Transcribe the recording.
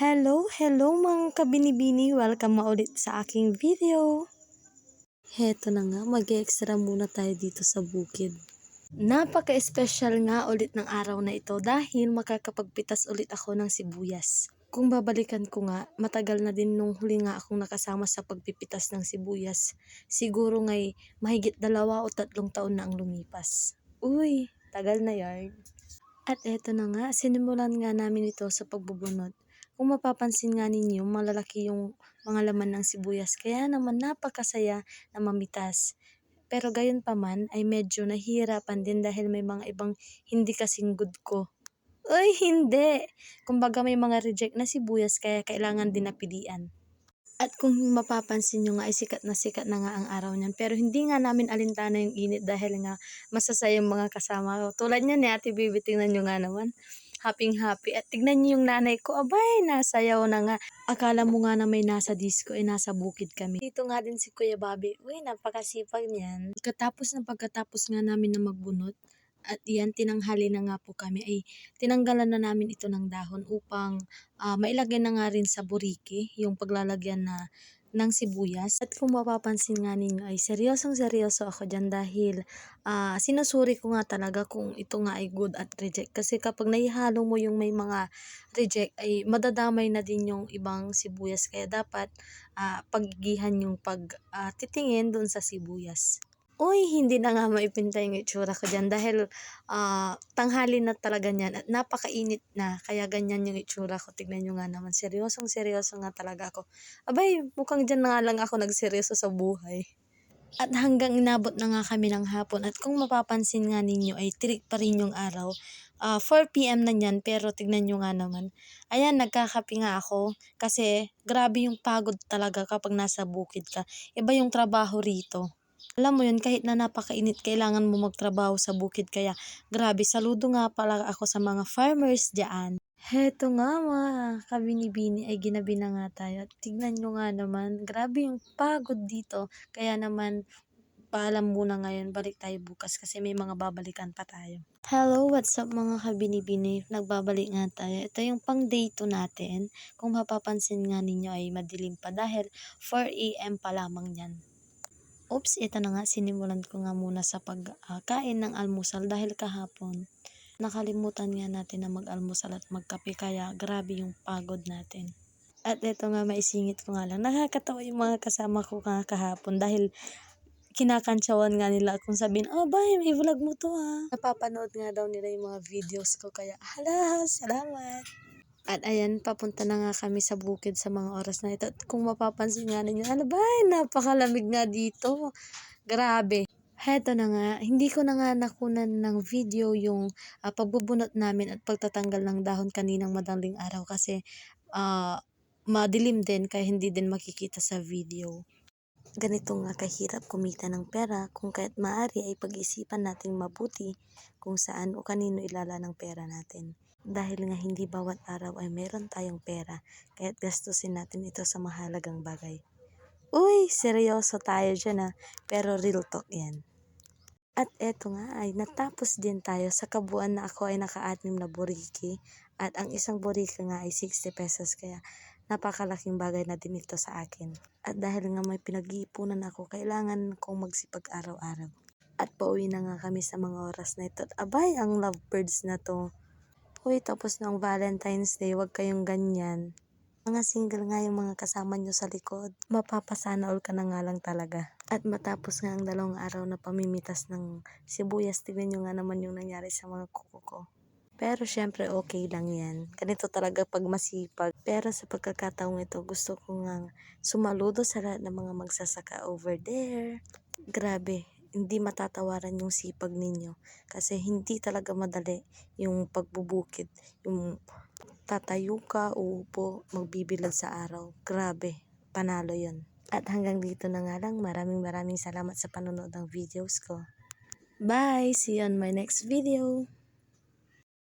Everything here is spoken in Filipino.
Hello, hello mga kabinibini. Welcome nga ulit sa aking video. Heto na nga, mag-extra muna tayo dito sa bukid. Napaka-special nga ulit ng araw na ito dahil makakapagpitas ulit ako ng sibuyas. Kung babalikan ko nga, matagal na din nung huli nga akong nakasama sa pagpipitas ng sibuyas. Siguro nga'y mahigit dalawa o tatlong taon na ang lumipas. Uy, tagal na yarn. At eto na nga, sinimulan nga namin ito sa pagbubunot. Kung mapapansin nga ninyo, malalaki yung mga laman ng sibuyas. Kaya naman napakasaya na mamitas. Pero gayon pa man ay medyo nahihirapan din dahil may mga ibang hindi kasing good ko. Uy, hindi! Kumbaga may mga reject na sibuyas kaya kailangan din napilian. At kung mapapansin nyo nga ay sikat na sikat na nga ang araw niyan. Pero hindi nga namin alintana yung init dahil nga masasayang mga kasama ko. Tulad niyan ni Ate Bibi, tingnan nyo nga naman. Happy happy. At tignan nyo yung nanay ko, abay, nasayaw na nga. Akala mo nga na may nasa disco, eh nasa bukid kami. Dito nga din si Kuya Bobby. Uy, napakasipag niyan. Pagkatapos na pagkatapos nga namin na magbunot, at yan, tinanghali na nga po kami, ay tinanggalan na namin ito ng dahon upang ah, mailagay na nga rin sa buriki, yung paglalagyan na ng sibuyas. At kung mapapansin nga ninyo ay seryosong seryoso ako dyan dahil ah, sinusuri ko nga talaga kung ito nga ay good at reject. Kasi kapag naihalo mo yung may mga reject ay madadamay na din yung ibang sibuyas. Kaya dapat ah, pagigihan yung pag ah, titingin doon sa sibuyas. Uy, hindi na nga maipinta yung itsura ko dyan dahil ah, tanghali na talaga niyan at napakainit na kaya ganyan yung itsura ko. Tignan nyo nga naman, seryosong seryoso nga talaga ako. Abay, mukhang dyan na nga lang ako nagseryoso sa buhay. At hanggang inabot na nga kami ng hapon at kung mapapansin nga ninyo ay tirik pa rin yung araw. Ah, 4pm na niyan pero tignan nyo nga naman. Ayan, nagkakape nga ako kasi grabe yung pagod talaga kapag nasa bukid ka. Iba yung trabaho rito. Alam mo yun, kahit na napakainit, kailangan mo magtrabaho sa bukid. Kaya, grabe, saludo nga pala ako sa mga farmers dyan. Heto nga mga kabini-bini ay ginabi na nga tayo. Tignan nyo nga naman, grabe yung pagod dito. Kaya naman, paalam muna ngayon, balik tayo bukas kasi may mga babalikan pa tayo. Hello, what's up mga kabini-bini? Nagbabalik nga tayo. Ito yung pang day 2 natin. Kung mapapansin nga ninyo ay madilim pa dahil 4am pa lamang yan. Oops, ito na nga, sinimulan ko nga muna sa pagkain ng almusal dahil kahapon nakalimutan nga natin na mag-almusal at magkape kaya grabe yung pagod natin. At ito nga, maisingit ko nga lang. Nakakatawa yung mga kasama ko nga kahapon dahil kinakantsawan nga nila akong sabihin, oh, bay, may vlog mo to ah. Napapanood nga daw nila yung mga videos ko kaya, hala, salamat. At ayan, papunta na nga kami sa bukid sa mga oras na ito. At kung mapapansin nga ninyo, ano ba, napakalamig nga dito. Grabe. Heto na nga, hindi ko na nga nakunan ng video yung uh, pagbubunot namin at pagtatanggal ng dahon kaninang madaling araw kasi uh, madilim din kaya hindi din makikita sa video. Ganito nga kahirap kumita ng pera kung kahit maari ay pag-isipan nating mabuti kung saan o kanino ilala ng pera natin. Dahil nga hindi bawat araw ay meron tayong pera, kaya't gastusin natin ito sa mahalagang bagay. Uy, seryoso tayo dyan ah, pero real talk yan. At eto nga ay natapos din tayo sa kabuuan na ako ay naka-anim na boriki at ang isang boriki nga ay 60 pesos kaya napakalaking bagay na din ito sa akin. At dahil nga may pinag-iipunan ako, kailangan kong magsipag araw-araw. At pauwi na nga kami sa mga oras na ito. At abay, ang lovebirds na to. Uy, tapos ng Valentine's Day, wag kayong ganyan. Mga single nga yung mga kasama nyo sa likod. Mapapasana all ka na nga lang talaga. At matapos nga ang dalawang araw na pamimitas ng sibuyas, tignan nyo nga naman yung nangyari sa mga kuko ko. Pero syempre okay lang yan. Ganito talaga pag masipag. Pero sa pagkakataong ito, gusto ko nga sumaludo sa lahat ng mga magsasaka over there. Grabe, hindi matatawaran yung sipag ninyo. Kasi hindi talaga madali yung pagbubukid. Yung tatayo ka, uupo, magbibilad sa araw. Grabe, panalo yon. At hanggang dito na nga lang, maraming maraming salamat sa panonood ng videos ko. Bye! See you on my next video!